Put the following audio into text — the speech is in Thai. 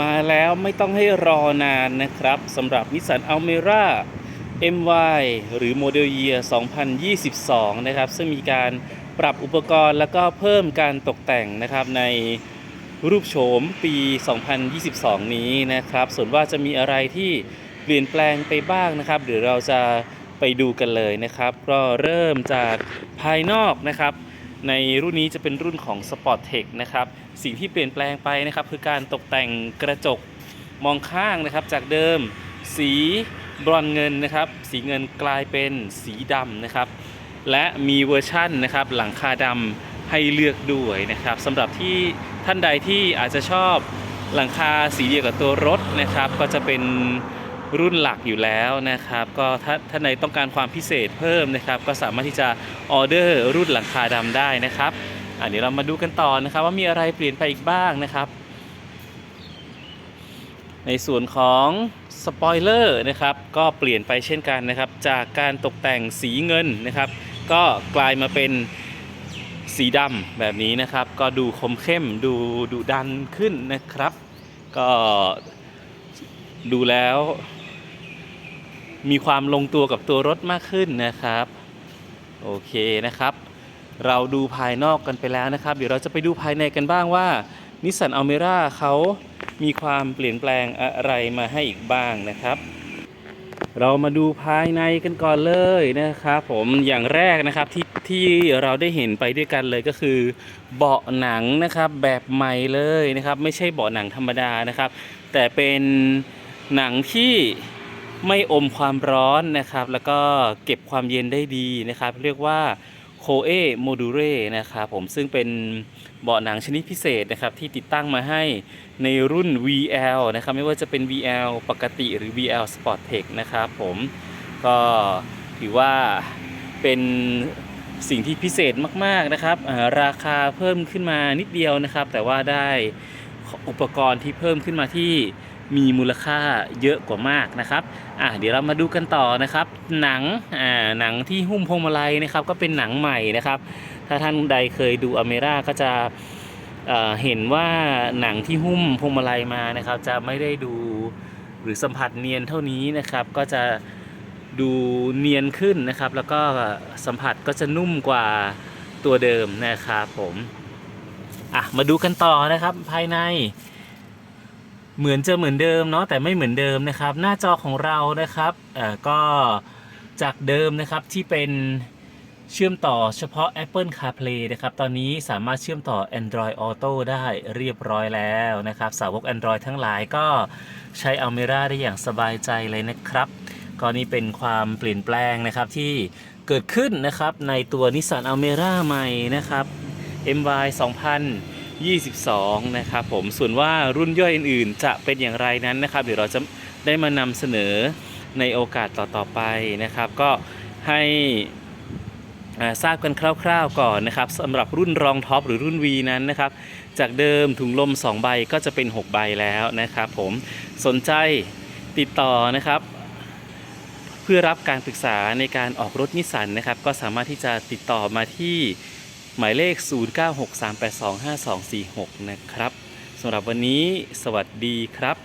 มาแล้วไม่ต้องให้รอนานนะครับสำหรับนิสสันอัลเมรา MY หรือโมเดลเยีย2022 นะครับ ซึ่งมีการปรับอุปกรณ์แล้วก็เพิ่มการตกแต่งนะครับในรูปโฉมปี 2022 นี้นะครับ ส่วนว่าจะมีอะไรที่เปลี่ยนแปลงไปบ้างนะครับเดี๋ยวเราจะไปดูกันเลยนะครับ ก็เริ่มจากภายนอกนะครับ ในรุ่นนี้จะเป็นรุ่นของ Sport Tech นะครับ สิ่งที่เปลี่ยนแปลงไปนะครับ คือการตกแต่งกระจกมองข้างนะครับ จากเดิมสีบรอนเงินนะครับ สีเงินกลายเป็นสีดำนะครับ และมีเวอร์ชั่นนะครับ หลังคาดำให้เลือกด้วยนะครับสำหรับที่ท่านใดที่อาจจะชอบหลังคาสีเดียวกับตัวรถนะครับ ก็จะเป็น รุ่นหลักอยู่แล้วนะครับ ก็ถ้าท่านใดต้องการความพิเศษเพิ่มนะครับ ก็สามารถที่จะออเดอร์รุ่นหลังคาดำได้นะครับอะเดี๋ยวเรามาดูกันต่อนะครับ ว่ามีอะไรเปลี่ยนไปอีกบ้างนะครับ ในส่วนของสปอยเลอร์นะครับ ก็เปลี่ยนไปเช่นกันนะครับ จากการตกแต่งสีเงินนะครับ ก็กลายมาเป็นสีดำแบบนี้นะครับ ก็ดูคมเข้มดูดุดันขึ้นนะครับ ก็ดูแล้ว มีความลงตัวกับตัวรถมากขึ้นนะครับ โอเคนะครับ เราดูภายนอกกันไปแล้วนะครับ เดี๋ยวเราจะไปดูภายในกันบ้างว่านิสสันอัลเมร่าเขามีความเปลี่ยนแปลงอะไรมาให้อีกบ้างนะครับ เรามาดูภายในกันก่อนเลยนะครับผมอย่างแรกนะครับที่ที่เราได้เห็นไปด้วยกันเลยก็คือ เบาะหนังนะครับแบบใหม่เลยนะครับ ไม่ใช่เบาะหนังธรรมดานะครับ แต่เป็นหนังที่ ไม่อมความร้อนนะครับ แล้วก็เก็บความเย็นได้ดีนะครับ เรียกว่าโคเอโมดูเรนะครับผมซึ่งเป็นเบาะหนังชนิดพิเศษนะครับ ที่ติดตั้งมาให้ในรุ่น VL นะครับ ไม่ว่าจะเป็น VL ปกติหรือ VL Sport Tech นะครับผมก็ถือว่าเป็นสิ่งที่พิเศษมาก ๆ นะครับ ราคาเพิ่มขึ้นมานิดเดียวนะครับ แต่ว่าได้อุปกรณ์ที่เพิ่มขึ้นมาที่ มีมูลค่าเยอะกว่ามากนะครับอะเดี๋ยวเรามาดูกันต่อนะครับ หนังอ่าหนังที่หุ้มพวงมาลัยนะครับ ก็เป็นหนังใหม่นะครับ ถ้าท่านใดเคยดูอเมร่าก็จะเอ่อเห็นว่าหนังที่หุ้มพวงมาลัยมานะครับ จะไม่ได้ดูหรือสัมผัสเนียนเท่านี้นะครับ ก็จะดูเนียนขึ้นนะครับ แล้วก็สัมผัสก็จะนุ่มกว่าตัวเดิมนะครับผมอะมาดูกันต่อนะครับภายใน เหมือนจะเหมือนเดิมเนาะแต่ไม่เหมือนเดิมนะครับ หน้าจอของเรานะครับเอ่อก็จากเดิมนะครับที่เป็นเชื่อมต่อเฉพาะ Apple CarPlay นะครับ ตอนนี้สามารถเชื่อมต่อ Android Auto ได้เรียบร้อยแล้วนะครับ สาวก Android ทั้งหลายก็ใช้ Almera ได้อย่างสบายใจเลยนะครับก็นี่เป็นความเปลี่ยนแปลงนะครับที่เกิดขึ้นนะครับในตัว Nissan Almera ใหม่นะครับ MY 22 นะครับผมส่วนว่ารุ่นย่อยอื่นๆ จะเป็นอย่างไรนั้นนะครับ เดี๋ยวเราจะได้มานำเสนอในโอกาสต่อๆไปนะครับ ก็ให้ทราบกันคร่าวๆก่อนนะครับสำหรับรุ่นรองท็อปหรือรุ่น V นั้นนะครับ จากเดิมถุงลม 2 ใบก็จะเป็น 6 ใบแล้วนะครับผมสนใจติดต่อนะครับเพื่อรับการปรึกษาในการออกรถนิสสันนะครับ ก็สามารถที่จะติดต่อมาที่ หมายเลข 0963825246 นะครับสำหรับวันนี้สวัสดีครับ